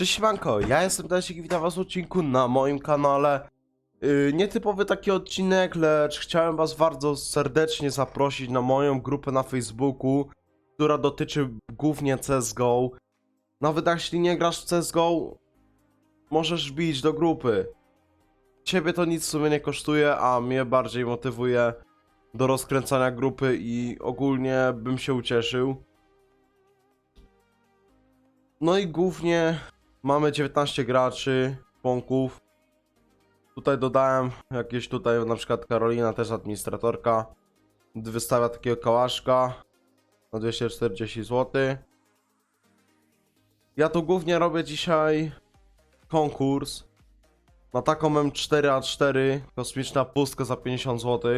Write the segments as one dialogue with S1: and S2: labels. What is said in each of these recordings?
S1: Cześć siemanko, ja jestem Dasik i witam was w odcinku na moim kanale. Yy, nietypowy taki odcinek, lecz chciałem was bardzo serdecznie zaprosić na moją grupę na Facebooku, która dotyczy głównie CSGO. Nawet jeśli nie grasz w CSGO, możesz wbić do grupy. Ciebie to nic w sumie nie kosztuje, a mnie bardziej motywuje do rozkręcania grupy i ogólnie bym się ucieszył. No i głównie mamy 19 graczy, członków. Tutaj dodałem jakieś tutaj na przykład Karolina, też administratorka. Wystawia takiego kałaszka na 240 zł. Ja tu głównie robię dzisiaj konkurs na taką M4A4 kosmiczna pustka za 50 zł.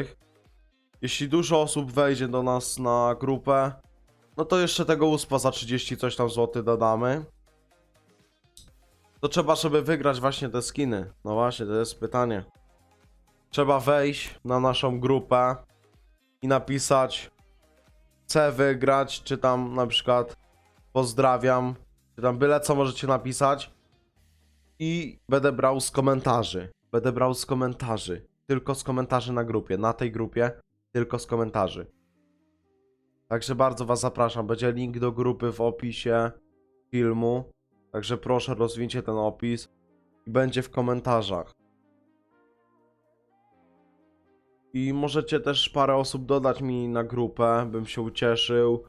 S1: Jeśli dużo osób wejdzie do nas na grupę, no to jeszcze tego uspa za 30 coś tam złoty dodamy. To trzeba, żeby wygrać właśnie te skiny. No właśnie, to jest pytanie. Trzeba wejść na naszą grupę i napisać chcę wygrać, czy tam na przykład pozdrawiam, czy tam byle co możecie napisać. I będę brał z komentarzy. Będę brał z komentarzy. Tylko z komentarzy na grupie. Na tej grupie tylko z komentarzy. Także bardzo Was zapraszam. Będzie link do grupy w opisie filmu. Także proszę rozwincie ten opis i będzie w komentarzach. I możecie też parę osób dodać mi na grupę, bym się ucieszył.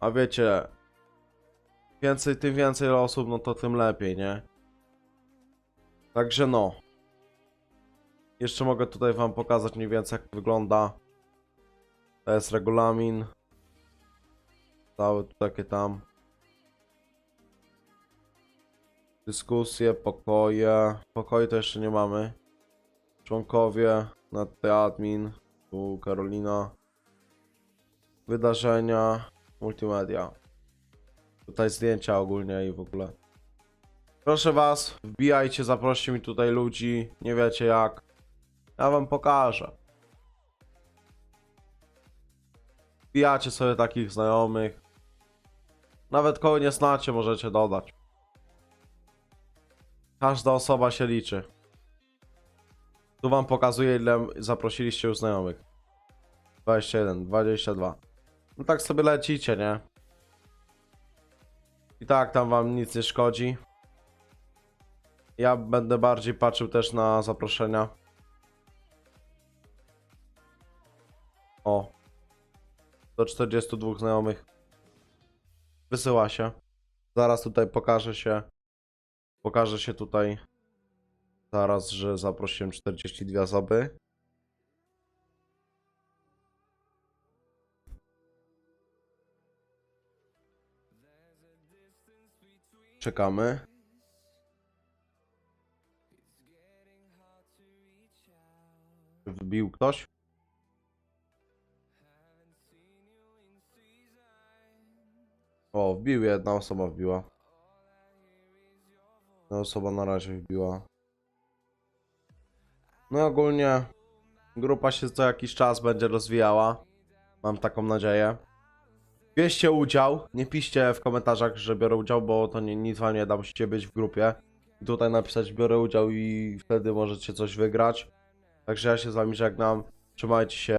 S1: A wiecie, więcej, tym więcej osób, no to tym lepiej, nie? Także no. Jeszcze mogę tutaj Wam pokazać mniej więcej jak wygląda. To jest regulamin. Całe tu takie tam. Dyskusje, pokoje. Pokoje to jeszcze nie mamy. Członkowie, na admin, tu Karolina. Wydarzenia, multimedia. Tutaj zdjęcia ogólnie i w ogóle. Proszę was, wbijajcie, zaproście mi tutaj ludzi. Nie wiecie jak. Ja wam pokażę. Wbijacie sobie takich znajomych. Nawet kogo nie znacie, możecie dodać. Każda osoba się liczy. Tu wam pokazuję, ile zaprosiliście już znajomych. 21, 22. No tak sobie lecicie, nie? I tak tam wam nic nie szkodzi. Ja będę bardziej patrzył też na zaproszenia. O. Do 42 znajomych. Wysyła się. Zaraz tutaj pokaże się. Pokaże się tutaj. Zaraz, że zaprosiłem 42 osoby. Czekamy. Wbił ktoś? O, wbił jedna osoba wbiła. Osoba na razie wbiła. No ogólnie grupa się co jakiś czas będzie rozwijała. Mam taką nadzieję. Bierzcie udział. Nie piszcie w komentarzach, że biorę udział, bo to nie, nic wam nie da. Musicie być w grupie. I tutaj napisać biorę udział i wtedy możecie coś wygrać. Także ja się z wami żegnam. Trzymajcie się.